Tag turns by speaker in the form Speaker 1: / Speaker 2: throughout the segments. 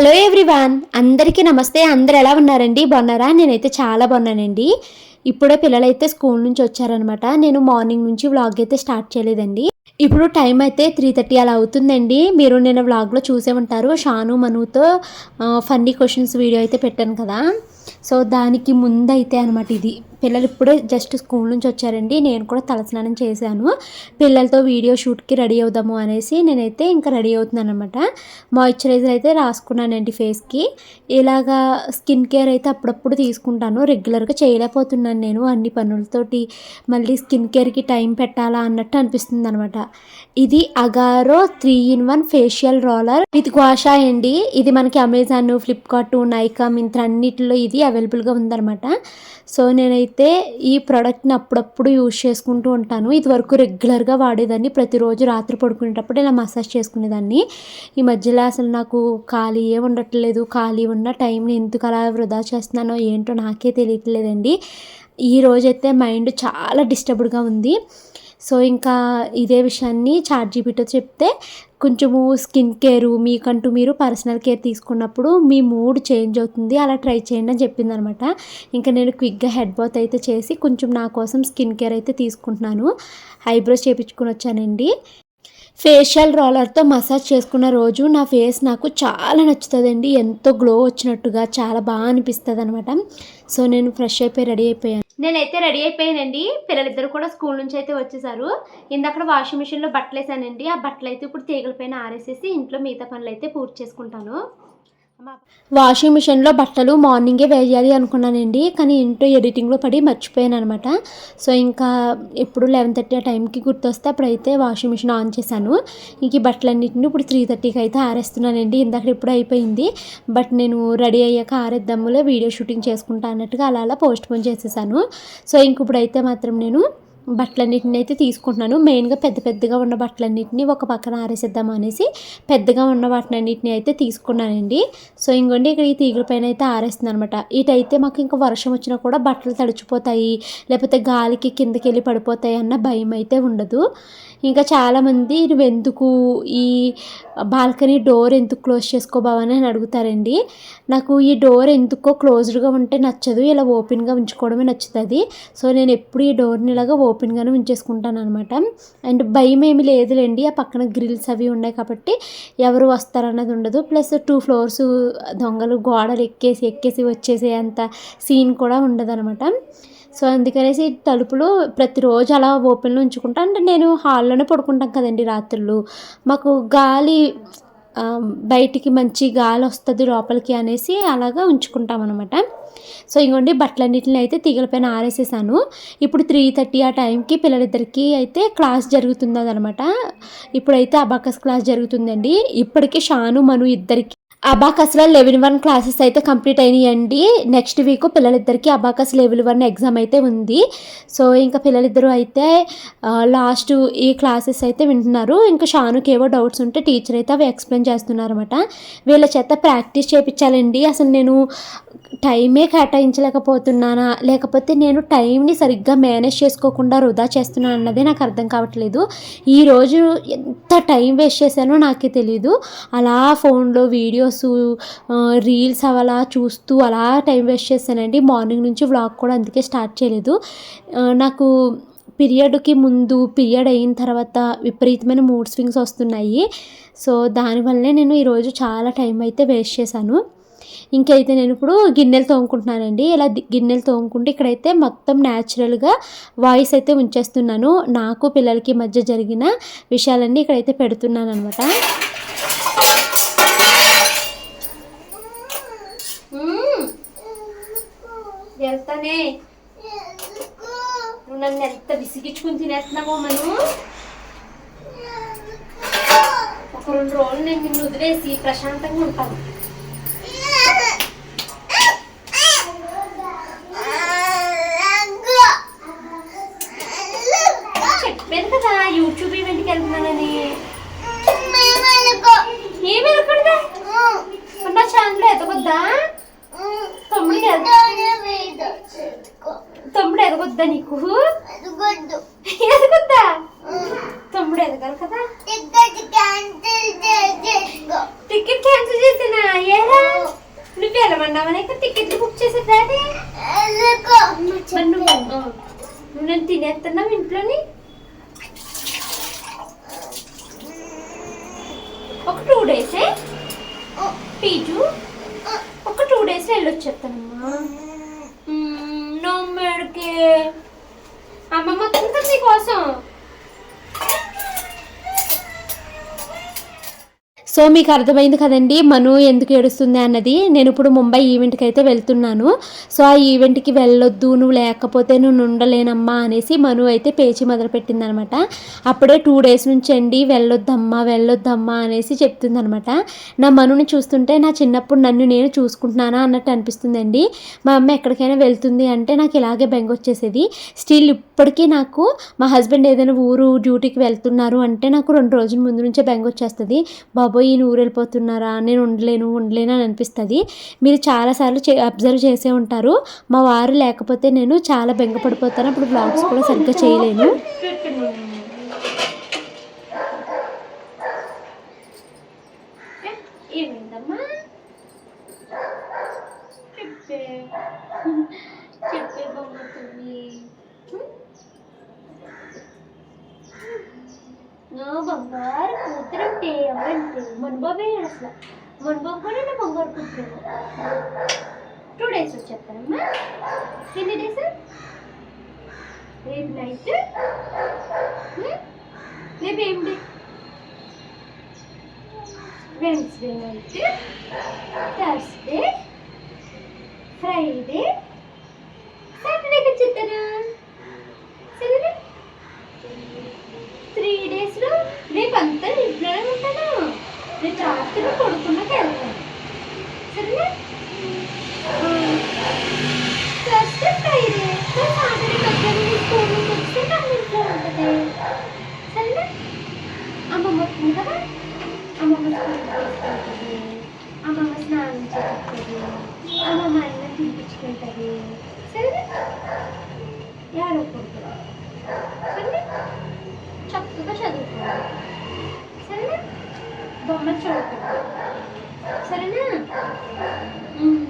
Speaker 1: Hello everyone అందరికీ నమస్తే. అందరు ఎలా ఉన్నారండి? బాగున్నారా? నేనైతే చాలా బాగున్నానండి. ఇప్పుడే పిల్లలైతే స్కూల్ నుంచి వచ్చారనమాట నేను మార్నింగ్ నుంచి వ్లాగ్ అయితే స్టార్ట్ చేయలేదండి. ఇప్పుడు టైం అయితే త్రీ థర్టీ అలా అవుతుందండి. మీరు నేను వ్లాగ్లో చూసే ఉంటారు. షాను మనుతో ఫన్నీ క్వశ్చన్స్ వీడియో అయితే పెట్టాను కదా. సో దానికి ముందైతే అనమాట ఇది. పిల్లలు ఇప్పుడే జస్ట్ స్కూల్ నుంచి వచ్చారండి. నేను కూడా తలస్నానం చేశాను. పిల్లలతో వీడియో షూట్కి రెడీ అవుదాము అనేసి నేనైతే ఇంకా రెడీ అవుతున్నాను అనమాట మాయిశ్చరైజర్ అయితే రాసుకున్నానండి ఫేస్కి. ఇలాగా స్కిన్ కేర్ అయితే అప్పుడప్పుడు తీసుకుంటాను. రెగ్యులర్గా చేయలేకపోతున్నాను నేను అన్ని పనులతోటి. మళ్ళీ స్కిన్ కేర్కి టైం పెట్టాలా అన్నట్టు అనిపిస్తుంది అనమాట ఇది Agaro three in one facial roller. With gua sha అండి. ఇది మనకి అమెజాన్ ఫ్లిప్కార్ట్ నైకా మింత్రా అన్నిటిలో ఇది అవైలబుల్గా ఉందన్నమాట. సో నేనైతే ఈ ప్రోడక్ట్ని అప్పుడప్పుడు యూజ్ చేసుకుంటూ ఉంటాను. ఇది వరకు రెగ్యులర్గా వాడేదాన్ని. ప్రతిరోజు రాత్రి పడుకునేటప్పుడు ఇలా మసాజ్ చేసుకునేదాన్ని. ఈ మధ్యలో అసలు నాకు ఖాళీ ఏ ఉండట్లేదు. ఖాళీ ఉన్న టైంని ఎందుకు అలా వృధా చేస్తున్నానో ఏంటో నాకే తెలియట్లేదండి. ఈ రోజైతే మైండ్ చాలా డిస్టర్బ్డ్గా ఉంది. సో ఇంకా ఇదే విషయాన్ని చాట్ జీబీతో చెప్తే కొంచెము స్కిన్ కేరు మీకంటూ మీరు పర్సనల్ కేర్ తీసుకున్నప్పుడు మీ మూడ్ చేంజ్ అవుతుంది. అలా ట్రై చేయండి అని చెప్పింది అనమాట ఇంకా నేను క్విక్గా హెడ్ బాత్ అయితే చేసి కొంచెం నా కోసం స్కిన్ కేర్ అయితే తీసుకుంటున్నాను. ఐబ్రోస్ చేయించుకుని వచ్చానండి. ఫేషియల్ రోలర్తో మసాజ్ చేసుకున్న రోజు నా ఫేస్ నాకు చాలా నచ్చుతుందండి. ఎంతో గ్లో వచ్చినట్టుగా చాలా బాగా అనిపిస్తుంది అనమాట సో నేను ఫ్రెష్ అయిపోయి రెడీ అయిపోయాను. నేనైతే రెడీ అయిపోయానండి. పిల్లలిద్దరు కూడా స్కూల్ నుంచి అయితే వచ్చేసారు. ఇందక్కడ వాషింగ్ మిషన్లో బట్టలు వేసానండి ఆ బట్టలు అయితే ఇప్పుడు తీగల పైన ఆరేసేసి ఇంట్లో మిగతా పనులు అయితే పూర్తి చేసుకుంటాను. వాషింగ్ మిషన్లో బట్టలు మార్నింగే వేయాలి అనుకున్నానండి కానీ ఇంట్లో ఎడిటింగ్లో పడి మర్చిపోయాను అనమాట సో ఇంకా ఎప్పుడు లెవెన్ థర్టీ ఆ టైంకి గుర్తొస్తే అప్పుడైతే వాషింగ్ మిషన్ ఆన్ చేశాను. ఇంక ఈ బట్టలన్నింటిని ఇప్పుడు త్రీ థర్టీకి అయితే ఆరేస్తున్నానండి ఇందాక ఇప్పుడు అయిపోయింది. బట్ నేను రెడీ అయ్యాక ఆరేద్దాములే వీడియో షూటింగ్ చేసుకుంటా అన్నట్టుగా అలా అలా పోస్ట్ పోన్ చేసేసాను. సో ఇంక ఇప్పుడైతే మాత్రం నేను బట్టలన్నిటిని అయితే తీసుకుంటున్నాను. మెయిన్గా పెద్ద పెద్దగా ఉన్న బట్టలన్నిటిని ఒక పక్కన ఆరేసేద్దాం అనేసి పెద్దగా ఉన్న వాటినన్నింటినీ అయితే తీసుకున్నానండి. సో ఇంకోండి ఇక్కడ ఈ తీగల పైన అయితే ఆరేస్తుంది అనమాట ఇటైతే మాకు ఇంకా వర్షం వచ్చినా కూడా బట్టలు తడిచిపోతాయి లేకపోతే గాలికి కిందకి వెళ్ళి పడిపోతాయి అన్న భయం అయితే ఉండదు. ఇంకా చాలామంది నువ్వు ఎందుకు ఈ బాల్కనీ డోర్ ఎందుకు క్లోజ్ చేసుకోబావని అని అడుగుతారండి. నాకు ఈ డోర్ ఎందుకో క్లోజ్డ్గా ఉంటే నచ్చదు ఇలా ఓపెన్గా ఉంచుకోవడమే నచ్చుతుంది. సో నేను ఎప్పుడు ఈ డోర్ని ఇలాగ ఓపెన్గానే ఉంచేసుకుంటాను అనమాట అండ్ భయం ఏమి లేదులేండి. ఆ పక్కన గ్రిల్స్ అవి ఉన్నాయి కాబట్టి ఎవరు వస్తారన్నది ఉండదు. ప్లస్ టూ ఫ్లోర్స్ దొంగలు గోడలు ఎక్కేసి ఎక్కేసి వచ్చేసే అంత సీన్ కూడా ఉండదు అనమాట సో అందుకనేసి తలుపులు ప్రతిరోజు అలా ఓపెన్లో ఉంచుకుంటా. అంటే నేను హాల్లోనే పడుకుంటాం కదండి రాత్రులు. మాకు గాలి బయటికి మంచి గాలి వస్తుంది లోపలికి అనేసి అలాగా ఉంచుకుంటాం అనమాట సో ఇంకోండి బట్టలన్నిటిని అయితే తీగలపైన ఆరేసేసాను. ఇప్పుడు త్రీ థర్టీ ఆ టైంకి పిల్లలిద్దరికి అయితే క్లాస్ జరుగుతుంది అనమాట ఇప్పుడైతే అబాకస్ క్లాస్ జరుగుతుందండి. ఇప్పటికే షాను మను ఇద్దరికి అబాకస్లో లెవెన్ వన్ క్లాసెస్ అయితే కంప్లీట్ అయినాయండి. నెక్స్ట్ వీక్ పిల్లలిద్దరికి అబాకస్ లెవెల్ వన్ ఎగ్జామ్ అయితే ఉంది. సో ఇంకా పిల్లలిద్దరూ అయితే లాస్ట్ ఈ క్లాసెస్ అయితే వింటున్నారు. ఇంకా షానుకి ఏవో డౌట్స్ ఉంటే టీచర్ అయితే అవి ఎక్స్ప్లెయిన్ చేస్తున్నారు అనమాట వీళ్ళ చేత ప్రాక్టీస్ చేయించాలండి అసలు నేను టైమే కేటాయించలేకపోతున్నానా? లేకపోతే నేను టైంని సరిగ్గా మేనేజ్ చేసుకోకుండా వృధా చేస్తున్నాను అన్నదే నాకు అర్థం కావట్లేదు. ఈరోజు ఎంత టైం వేస్ట్ చేశానో నాకే తెలియదు అలా ఫోన్లో వీడియోస్ రీల్స్ అలా చూస్తూ అలా టైం వేస్ట్ చేశానండి. మార్నింగ్ నుంచి వ్లాగ్ కూడా అందుకే స్టార్ట్ చేయలేదు. నాకు పీరియడ్కి ముందు పీరియడ్ అయిన తర్వాత విపరీతమైన మూడ్ స్వింగ్స్ వస్తున్నాయి. సో దానివల్లే నేను ఈరోజు చాలా టైం అయితే వేస్ట్ చేశాను. ఇంకైతే నేను ఇప్పుడు గిన్నెలు తోముకుంటున్నానండి. ఇలా గిన్నెలు తోముకుంటే ఇక్కడైతే మొత్తం న్యాచురల్గా వాయిస్ అయితే ఉంచేస్తున్నాను. నాకు పిల్లలకి మధ్య జరిగిన విషయాలన్నీ ఇక్కడైతే పెడుతున్నాను అనమాట వెళ్తానే. నువ్వు నన్ను ఎంత విసిగించుకుని తినేస్తున్నావో మనం? ఒక రెండు రోజులు నేను నిన్ను వదిలేసి ప్రశాంతంగా ఉంటాను. చెప్పాను కదా యూట్యూబ్ ఈవెంట్కి వెళ్తున్నానని. ఏమి వెళ్ళకూడదా నా ఛానల్ ఎదగొద్దా? తమ్ముడు తమ్ముడు ఎదగొద్దా నీకు? ఎదగొద్దా తమ్ముడు ఎదగాలి కదా? టికెట్ క్యాన్సిల్ చేసినా? ఏరా? నువ్వు డాడీ
Speaker 2: ఎందుకు అమ్మ
Speaker 1: మరి నువ్వు
Speaker 2: చెప్పే
Speaker 1: నువ్వు నేను తినేస్తున్నావు ఇంట్లోని? ఒక టూ డేసే? పీజు? ఒక టూ డేస్ వెళ్ళొచ్చేస్తానమ్మా నో మేడకి. అమ్మమ్మ తింటుంది నీకోసం సో మీకు అర్థమైంది కదండి మను ఎందుకు ఏడుస్తుంది అన్నది. నేను ఇప్పుడు ముంబై ఈవెంట్కి అయితే వెళ్తున్నాను. సో ఆ ఈవెంట్కి వెళ్ళొద్దు నువ్వు లేకపోతే నువ్వు ఉండలేనమ్మా అనేసి మను అయితే పేచి మొదలుపెట్టిందనమాట. అప్పుడే టూ డేస్ నుంచి అండి వెళ్ళొద్దమ్మా వెళ్ళొద్దమ్మా అనేసి చెప్తుందనమాట. నా మనుని చూస్తుంటే నా చిన్నప్పుడు నన్ను నేను చూసుకుంటున్నానా అన్నట్టు అనిపిస్తుందండి. మా అమ్మ ఎక్కడికైనా వెళ్తుంది అంటే నాకు ఇలాగే బెంగ వచ్చేసేది స్టిల్ ఇప్పటికీ నాకు మా హస్బెండ్ ఏదైనా ఊరు డ్యూటీకి వెళ్తున్నారు అంటే నాకు రెండు రోజుల ముందు నుంచే బెంగ వచ్చేస్తుంది బాబోయ్ ఈయన వెళ్ళిపోతున్నారా నేను ఉండలేను ఉండలేను అని అనిపిస్తుంది. మీరు చాలాసార్లు చే అబ్జర్వ్ చేసే ఉంటారు. మా వారు లేకపోతే నేను చాలా బెంగపడిపోతాను. అప్పుడు బ్లాగ్స్ కూడా సరిగ్గా చేయలేను ఏమైందమ్మా చెప్పే చెప్పే బొమ్మతుంది నా బంగారు కూతురంటే అమ్మంటే మనుబాబే అసలు మనుబాబు కూడా నా బంగారు కూతురు టూ డేస్ వచ్చేస్తానమ్మా ఎన్ని డేస్ రేపు నైట్ రేపు ఏం day Wednesday night Thursday Friday సాటర్డేకి వచ్చేస్తాను సరే త్రీ డేస్లో రేపు అంతా ఇంట్లోనే ఉంటాను? రేపు రాత్రి పడుకున్నాక వెళ్తాను? సరేనా థర్స్డే ఫ్రైడే సాటర్డే మధ్యాహ్నం స్కూల్ నుంచి వస్తే నాకు ఇంట్లో ఉంటుంది సరేనా అమ్మమ్మ వస్తుంది కదా అమ్మమ్మ స్కూల్కి తీసుకెళ్తుంది అమ్మమ్మ స్నానం చేస్తుంది అమ్మమ్మ అన్నం తినిపించుకుంటుంది సరేనా ఏడవకూడదు సరేనా చక్కగా చదువుకోవాలి సరేనా బొమ్మ చదువుకోవాలి సరేనా ఉమ్.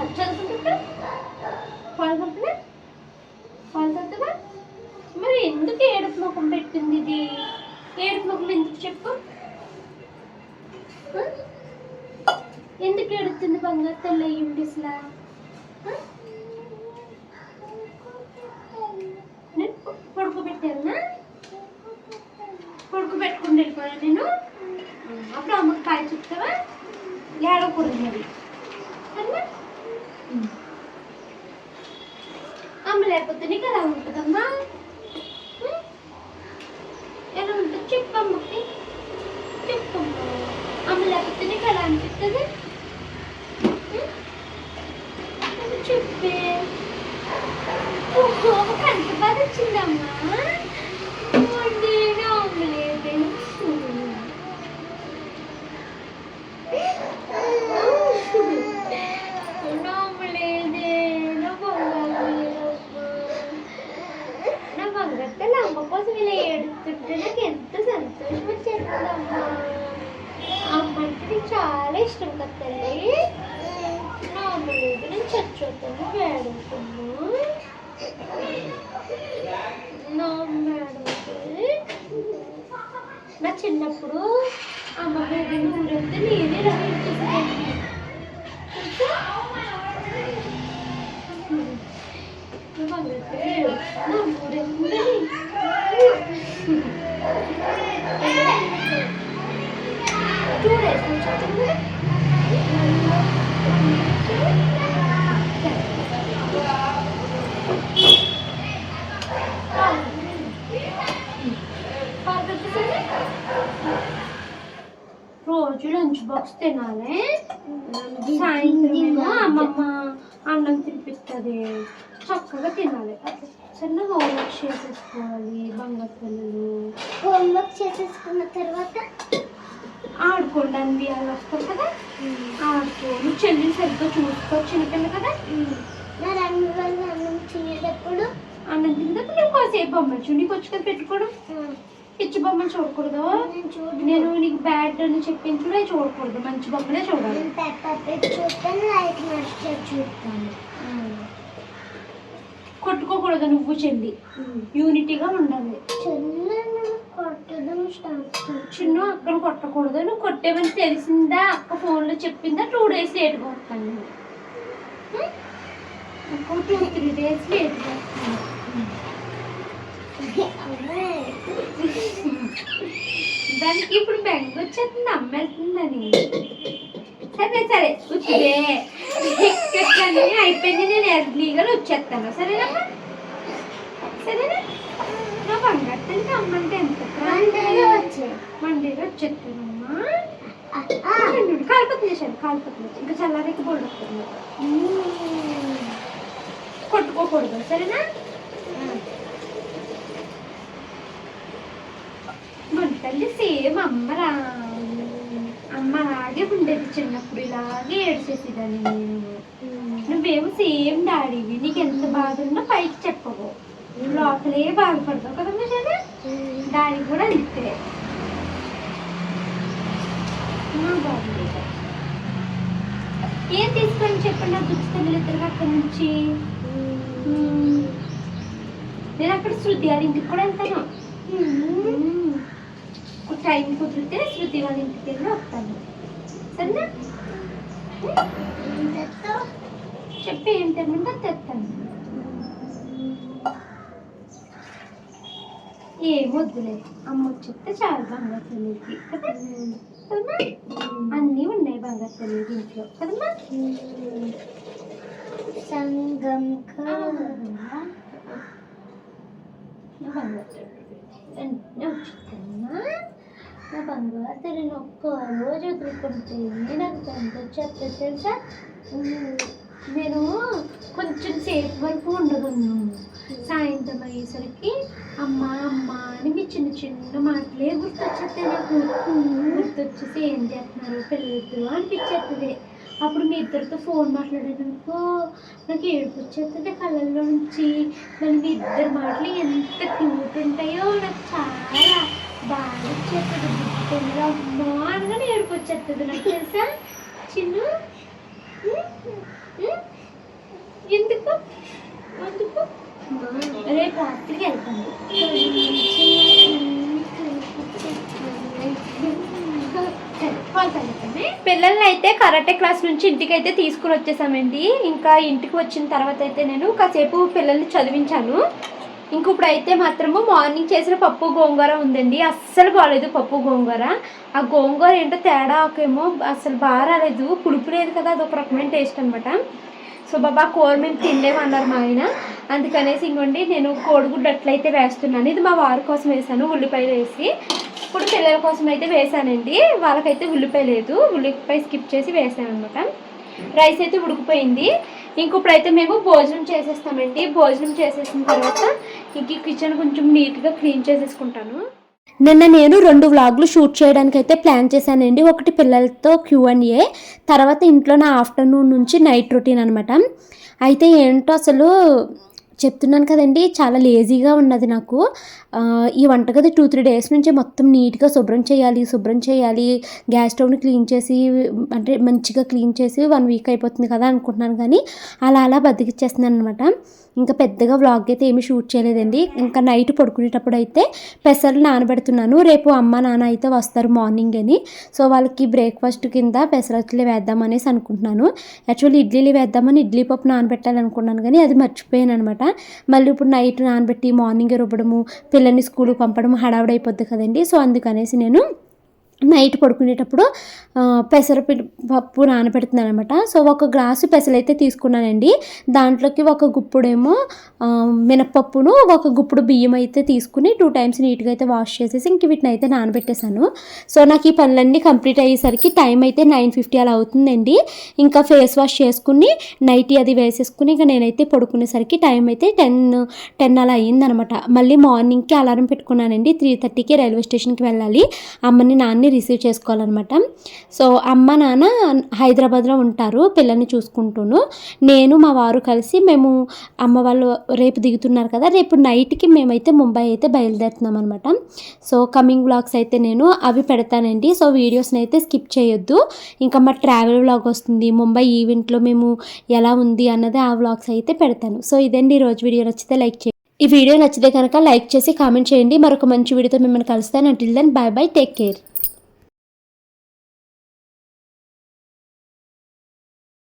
Speaker 1: అది చదువుకుంటుంటా పాల్గొంటున్నా పాల్గొంటున్నా మరి ఎందుకు ఏడుపు ముఖం పెట్టింది ఇది ఏడుపు ముఖం ఎందుకు చెప్పు ఆ? ఎందుకు ఏడుతుంది బంగారు తల్లి అయ్యుండి అసలు ఆ? నేను పడుకోబెట్టానా పడుకోబెట్టుకుని వెళ్ళిపోయా నేను? అప్పుడు అమ్మకి కాయ చెప్తావా? ఏడకూడదు మరి. అమ్మ లేకపోతే నీకు ఎలా ఉంటుందమ్మా ఉం? ఎలా ఉంటుంది చెప్పు అమ్మకి చెప్పమ్మా అమ్మ లేకపోతే నీకు ఎలా అనిపిస్తుంది ఉం? అది చెప్పే ఓహో కంటి బాధ వచ్చిందమ్మా నేను అమ్మలేదు నమ్మలేదే నా బంగారు నా బంగారు అమ్మ కోసం ఇలా ఏడుస్తుంటే నాకు ఎంత సంతోషం వచ్చేస్తుందమ్మా అమ్మ అంటే నీకు చాలా ఇష్టం కదా తల్లి నమ్మలేదు నేను చచ్చిపోతాను వేడుకున్నా నా మేడం నా చిన్నప్పుడు అమ్మ మీద ఊరెళ్తే నేనే రచించేసేదాన్ని నా ఊరెళ్తుంది టూ డేస్ నుంచి రోజు లంచ్ బాక్స్ తినాలి? సాయంత్రం అమ్మమ్మ అన్నం తినిపిస్తుంది చక్కగా తినాలి. చిన్న హోంవర్క్ చేసేసుకోవాలి బంగారు పిల్లలు
Speaker 2: హోంవర్క్ చేసేసుకున్న తర్వాత?
Speaker 1: ఆడుకోండి వాళ్ళు వస్తారు కదా? ఆడుకో. నువ్వు చెల్లిని సరిగ్గా చూసుకో చిన్నపిల్ల కదా?
Speaker 2: మరి అన్ని అన్నం తినేటప్పుడు?
Speaker 1: అన్నం తిన్నప్పుడు నువ్వు కాసేపు అమ్మచ్చు నీకు వచ్చి కదా పెట్టుకోవడం? పిచ్చి బొమ్మలు చూడకూడదు.
Speaker 2: నేను
Speaker 1: నీకు బ్యాడ్ అని చెప్పించుడే చూడకూడదు. మంచి బొమ్మలే చూడాలి. కొట్టుకోకూడదు నువ్వు చెల్లి. యూనిటీగా ఉండాలి. చిన్న అక్కను కొట్టకూడదు. నువ్వు కొట్టేవని తెలిసిందా? అక్క ఫోన్లో చెప్పిందా? టూ డేస్ లేట్గా వస్తాను. ఇంకో టూ త్రీ డేస్ లేట్గా వస్తాను. దానికి ఇప్పుడు బెంగ వచ్చేస్తుంది అమ్మేస్తుందని. సరే సరే వచ్చిదే ఎక్కడికని అయిపోయింది నేను ఎర్లీగా వచ్చేస్తాను. సరేనమ్మా సరేనా? నా బంగారు తల్లి అమ్మంటే ఎంత
Speaker 2: మండేలో
Speaker 1: వచ్చేస్తానమ్మా కాలిపోతుంది చేశాను కాలిపోతుంది ఇంకా చల్లారికి బోర్డు వస్తుంది. కొట్టుకోకూడదు సరేనా మన తల్లి సేమ్ అమ్మరా అమ్మలాగే ఉండేది చిన్నప్పుడు ఇలాగే ఏడ్చేసేదాన్ని నేను. నువ్వేమో సేమ్ డాడీవి నీకు ఎంత బాధ ఉన్నా పైకి చెప్పవు లోపలే బాధపడతావు కదమ్మా సరే డాడీ కూడా అంతే. ఏం తీసుకొని చెప్పండి నా ఇద్దరు అక్కడి నుంచి. నేను అక్కడ శృతి వాళ్ళ ఇంటికి కూడా వెళ్తాను. టైం కుదిరితే శృతి వాళ్ళ ఇంటికి వెళ్ళి వస్తాను. సరేనా చెప్పి ఏం తెమ్మంటే తెస్తాను. ఏం వద్దులేదు అమ్మ చెప్తే చాలా బంగారు తల్లికి. కదా? కదమ్మా అన్నీ ఉన్నాయి బంగారు తల్లి ఇంట్లో. కదమ్మా?
Speaker 2: సంగం
Speaker 1: బంగారు. నా బంగారు తల్లిని ఒక్క రోజు వదులుకుంటే నాకు ఎంత వచ్చేస్తుంది తెలుసా? నేను కొంచెం సేపు వరకు ఉండగలను. సాయంత్రం అయ్యేసరికి అమ్మ అమ్మ అని మీ చిన్న చిన్న మాటలే గుర్తొచ్చేస్తే నాకు. గుర్తొచ్చేసి ఏం చేస్తున్నారు? పిల్లలిద్దరు అనిపించేస్తుంది. అప్పుడు మీ ఇద్దరితో ఫోన్ మాట్లాడేదనుకో నాకు ఏడుపు వచ్చేస్తుంది కళ్ళల్లో నుంచి. మరి మీ ఇద్దరు మాటలు ఎంత క్యూట్ ఉంటాయో నాకు చాలా వచ్చేస్తుంది గుర్తుంది అమ్మా ఏడుపు వచ్చేస్తుంది నాకు తెలుసా? చిన్న? ఎందుకు? ఎందుకు? రేపు రాత్రికి వెళ్తాను. పిల్లల్ని అయితే కరాటే క్లాస్ నుంచి ఇంటికి అయితే తీసుకుని వచ్చేసామండి. ఇంకా ఇంటికి వచ్చిన తర్వాత అయితే నేను కాసేపు పిల్లల్ని చదివించాను. ఇంక అయితే మాత్రము మార్నింగ్ చేసిన పప్పు గోంగూర ఉందండి. అస్సలు బాగాలేదు పప్పు గోంగూర. ఆ గోంగూర ఏంటో తేడా ఒకేమో అసలు బాగా రాలేదు. పులుపు లేదు కదా అదొక రకమైన టేస్ట్ అనమాట సో బాబా కూర మేము తినలేమన్నారు మా ఆయన. అందుకనేసి ఇంకోండి నేను కోడిగుడ్డు అట్లయితే వేస్తున్నాను. ఇది మా వారి కోసం వేసాను ఉల్లిపాయలు వేసి. ఇప్పుడు పిల్లల కోసం అయితే వేసానండి. వాళ్ళకైతే ఉల్లిపాయ లేదు. ఉల్లిపాయ స్కిప్ చేసి వేసాను అనమాట రైస్ అయితే ఉడికిపోయింది. ఇంక ఇప్పుడైతే మేము భోజనం చేసేస్తామండి. భోజనం చేసేసిన తర్వాత ఇంక కిచెన్ కొంచెం నీట్గా క్లీన్ చేసేసుకుంటాను. నిన్న నేను రెండు వ్లాగ్లు షూట్ చేయడానికి అయితే ప్లాన్ చేశానండి. ఒకటి పిల్లలతో క్యూ అండ్ ఏ తర్వాత ఇంట్లో నా ఆఫ్టర్నూన్ నుంచి నైట్ రొటీన్ అనమాట అయితే ఏంటో అసలు చెప్తున్నాను కదండి చాలా లేజీగా ఉన్నది నాకు. ఈ వంటగది టూ త్రీ డేస్ నుంచి మొత్తం నీట్గా శుభ్రం చేయాలి శుభ్రం చేయాలి. గ్యాస్ స్టవ్ని క్లీన్ చేసి అంటే మంచిగా క్లీన్ చేసి వన్ వీక్ అయిపోతుంది కదా అనుకుంటున్నాను కానీ అలా అలా బతికిచ్చేస్తున్నాను అనమాట ఇంకా పెద్దగా వ్లాగ్ అయితే ఏమీ షూట్ చేయలేదండి. ఇంకా నైట్ పడుకునేటప్పుడు అయితే పెసర్లు నానబెడుతున్నాను. రేపు అమ్మ నాన్న అయితే వస్తారు మార్నింగ్ అని. సో వాళ్ళకి బ్రేక్ఫాస్ట్ కింద పెసరట్లు వేద్దామనేసి అనుకుంటున్నాను. యాక్చువల్లీ ఇడ్లీలు వేద్దామని ఇడ్లీ పప్పు నానబెట్టాలనుకున్నాను కానీ అది మర్చిపోయాను అనమాట మళ్ళీ ఇప్పుడు నైట్ నానబెట్టి మార్నింగ్ రుబ్బడము పిల్లల్ని స్కూల్కి పంపడం హడావుడైపోద్ది కదండి. సో అందుకనేసి నేను నైట్ పడుకునేటప్పుడు పెసర పప్పు నానబెడుతున్నాను అనమాట సో ఒక గ్లాసు పెసలైతే తీసుకున్నానండి. దాంట్లోకి ఒక గుప్పుడేమో మినపప్పును మినప్పప్పును ఒక గుప్పుడు బియ్యం అయితే తీసుకుని టూ టైమ్స్ నీట్గా అయితే వాష్ చేసేసి ఇంక వీటిని అయితే నానబెట్టేశాను. సో నాకు ఈ పనులన్నీ కంప్లీట్ అయ్యేసరికి టైం అయితే నైన్ ఫిఫ్టీ అలా అవుతుందండి. ఇంకా ఫేస్ వాష్ చేసుకుని నైట్ అది వేసేసుకుని ఇంకా నేనైతే పడుకునేసరికి టైం అయితే టెన్ టెన్ అలా అయ్యిందనమాట మళ్ళీ మార్నింగ్కి అలారం పెట్టుకున్నానండి. త్రీ థర్టీకి రైల్వే స్టేషన్కి వెళ్ళాలి. అమ్మని నాన్న పిల్లని రిసీవ్ చేసుకోవాలన్నమాట. సో అమ్మ నాన్న హైదరాబాద్లో ఉంటారు పిల్లల్ని చూసుకుంటూను. నేను మా వారు కలిసి మేము అమ్మ వాళ్ళు రేపు దిగుతున్నారు కదా రేపు నైట్కి మేమైతే ముంబై అయితే బయలుదేరుతున్నాం అనమాట సో కమింగ్ వ్లాగ్స్ అయితే నేను అవి పెడతానండి. సో వీడియోస్ని అయితే స్కిప్ చేయొద్దు. ఇంకా మా ట్రావెల్ వ్లాగ్ వస్తుంది ముంబై ఈవెంట్లో మేము ఎలా ఉంది అన్నది ఆ వ్లాగ్స్ అయితే పెడతాను. సో ఇదండి ఈ రోజు వీడియో. నచ్చితే లైక్ చేయండి. ఈ వీడియో నచ్చితే కనుక లైక్ చేసి కామెంట్ చేయండి. మరొక మంచి వీడియోతో మిమ్మల్ని కలుస్తాను. Until then bye bye take care